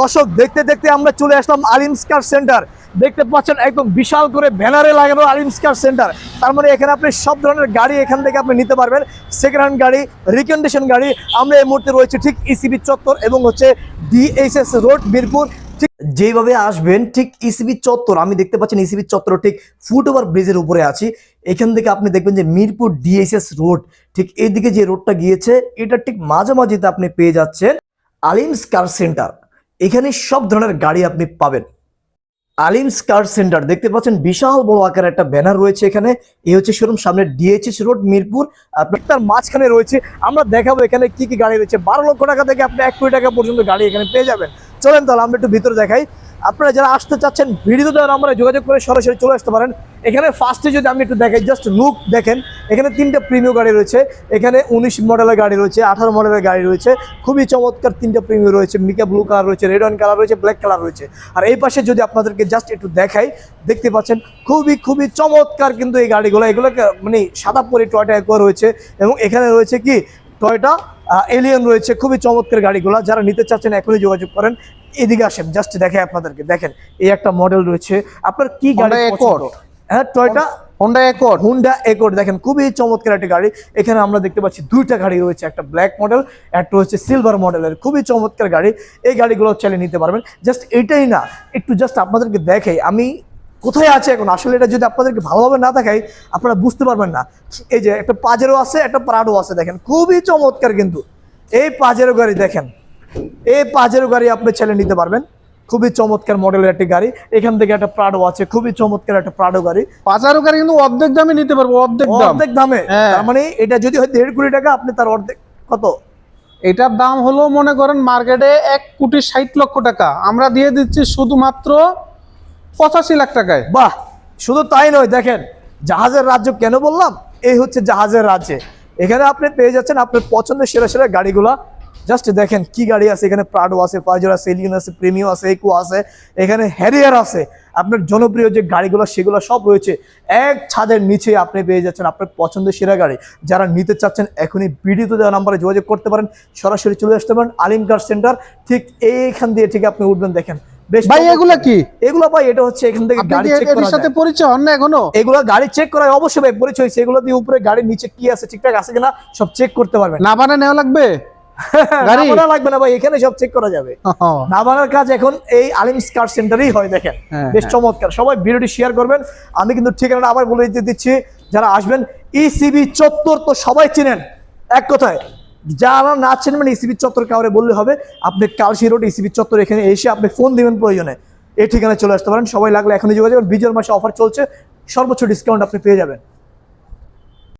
দর্শক, দেখতে দেখতে আমরা চলে আসলাম আলিমস কার সেন্টার। দেখতে পাচ্ছেন একদম বিশাল করে ব্যানারে লাগানো আলিমস কার সেন্টার। তার মানে এখানে আপনি সব ধরনের গাড়ি এখান থেকে আপনি নিতে পারবেন। সেকেন্ড হ্যান্ড গাড়ি রিকন্ডিশন গাড়ি। আমরা এই মুহূর্তে রয়েছে ঠিক ইসিবি চত্বর এবং হচ্ছে ডিএইচএস রোড বীরপুর ঠিক যেভাবে আসবেন ঠিক ইসিবি চত্বর, আমি দেখতে পাচ্ছেন ইসিবি চত্বর ঠিক ফুট ওভার ব্রিজের উপরে আছি। এখান থেকে আপনি দেখবেন যে মিরপুর ডিএসএস রোড ঠিক এইদিকে যে রোডটা গিয়েছে, এটা ঠিক মাঝামাঝিতে আপনি পেয়ে যাচ্ছেন আলিমস কার সেন্টার। এখানে সব ধরনের গাড়ি আপনি পাবেন। আলিমস কার সেন্টার, দেখতে পাচ্ছেন বিশাল বড় আকারের একটা ব্যানার রয়েছে এখানে। এই হচ্ছে শোরুম, সামনে ডিএচএস রোড, মিরপুর। আপনার তার মাঝখানে রয়েছে, আমরা দেখাবো এখানে কি কি গাড়ি রয়েছে। বারো লক্ষ টাকা থেকে আপনি এক কোটি টাকা পর্যন্ত গাড়ি এখানে পেয়ে যাবেন। চলেন তাহলে আমরা একটু ভিতরে দেখাই। আপনারা যারা আসতে চাচ্ছেন ভিডিও দেওয়ার আমরা যোগাযোগ করে সরাসরি চলে আসতে পারেন। এখানে ফার্স্টে যদি আমি একটু দেখাই জাস্ট লুক দেখেন, এখানে তিনটে প্রিমিয় গাড়ি রয়েছে, এখানে উনিশ মডেলের গাড়ি রয়েছে, আঠারো মডেলের গাড়ি রয়েছে, খুবই চমৎকার তিনটে প্রিমিয় রয়েছে, মিকা ব্লু কালার রয়েছে রেড অ্যান্ড কালার রয়েছে ব্ল্যাক কালার রয়েছে। আর এই পাশে যদি আপনাদেরকে জাস্ট একটু দেখাই, দেখতে পাচ্ছেন, খুবই খুবই চমৎকার কিন্তু এই গাড়িগুলো, এগুলোকে মানে সাদা পরি টয়টা একবার রয়েছে এবং এখানে রয়েছে কি? টয়টা এলিয়ন রয়েছে, খুবই চমৎকার গাড়িগুলো। যারা নিতে চাচ্ছেন, এখনই যোগাযোগ করেন। এদিকে আসেন জাস্ট দেখে আপনাদেরকে। দেখেন এই একটা মডেল রয়েছে। আপনার কি গাড়ি পছন্দ? হ্যাঁ Toyota Honda Accord Honda Accord দেখেন খুবই চমৎকার একটা গাড়ি। এখানে আমরা দেখতে পাচ্ছি দুইটা গাড়ি রয়েছে একটা ব্ল্যাক মডেল একটা হচ্ছে সিলভার মডেলের খুবই চমৎকার গাড়ি। এই গাড়িগুলো চালিয়ে নিতে পারবেন। জাস্ট এটাই না একটু জাস্ট আপনাদেরকে দেখে আমি কোথায় আছে এখন? আসলে এটা যদি আপনাদেরকে ভালোভাবে না দেখাই আপনারা বুঝতে পারবেন না। এই যে একটা পাজেরও আছে একটা প্রাডো আছে দেখেন। খুবই চমৎকার কিন্তু। এই পাজেরো গাড়ি দেখেন। এই পাজেরো গাড়ি আপনি ছেলে নিতে পারবেন। খুবই চমৎকার মডেলের একটি গাড়ি। এখান থেকে একটা প্রাডো আছে খুবই চমৎকার একটা প্রাডো গাড়ি। পাঁচারো গাড়ি কিন্তু অর্ধেক দামে নিতে পারব অর্ধেক অর্ধেক দামে? হ্যাঁ। তার মানে এটা যদি হয় দেড় কোটি টাকা আপনি তার অর্ধেক কত? এটার দাম হলো মনে করেন মার্কেটে এক কোটি ষাট লক্ষ টাকা। আমরা দিয়ে দিচ্ছি শুধুমাত্র পঁচাশি লাখ টাকায়। বাহ! শুধু তাই নয় দেখেন জাহাজের রাজ্য কেন বললাম? এই হচ্ছে জাহাজের রাজ্যে। এখানে আপনি পেয়ে যাচ্ছেন আপনার পছন্দের সেরা সেরা গাড়িগুলা। জাস্ট দেখেন কি গাড়ি আছে এখানে প্রাডো আছে পাজর আছে এলিয়ন আছে প্রিমিও আছে একো আছে এখানে হ্যারিয়ার আছে। আপনার জনপ্রিয় যে গাড়িগুলো সেগুলো সব রয়েছে। এক ছাদের নিচে আপনি পেয়ে যাচ্ছেন আপনার পছন্দের সেরা গাড়ি। যারা নিতে চাচ্ছেন এখনই ভিডিওতে দেওয়া নাম্বারে যোগাযোগ করতে পারেন। সরাসরি চলে আসতে পারেন আলিম কার সেন্টার ঠিক এইখান দিয়ে ঠিক আপনি উঠবেন দেখেন। বেশ ভাই। এগুলা কি? এগুলো ভাই এটা হচ্ছে এখান থেকে গাড়ি চেক সাথে পরিচয় হন না এখনও? এগুলো গাড়ি চেক করা অবশ্যই ভাই পরিচয় সেগুলো দিয়ে উপরে গাড়ির নিচে কি আছে ঠিকঠাক আছে কিনা সব চেক করতে পারবেন। না বানা নেওয়া লাগবে? গাড়ি? গাড়ি? লাগবে না ভাই এখানে সব চেক করা যাবে। না কাজ এখন এই আলিম স্কার সেন্টারেই হয় দেখেন। হ্যাঁ, বেশ। চমৎকার। সবাই ভিডিওটি শেয়ার করবেন। আমি কিন্তু ঠিকানাটা আবার বলে দিতে দিচ্ছি যারা আসবেন ইসিবি চত্বর তো সবাই চিনেন। এক কথায় যারা না চিনবেন ইসিবি চত্বর কাউরে বললে হবে। আপনি কালসি রোড ইসিবি চত্বর এখানে এসে আপনি ফোন দিবেন প্রয়োজনে। এই ঠিকানায় চলে আসতে পারেন। সবাই লাগলে এখনই যোগাযোগ বিজয়ের মাসে অফার চলছে। সর্বোচ্চ ডিসকাউন্ট আপনি পেয়ে যাবেন।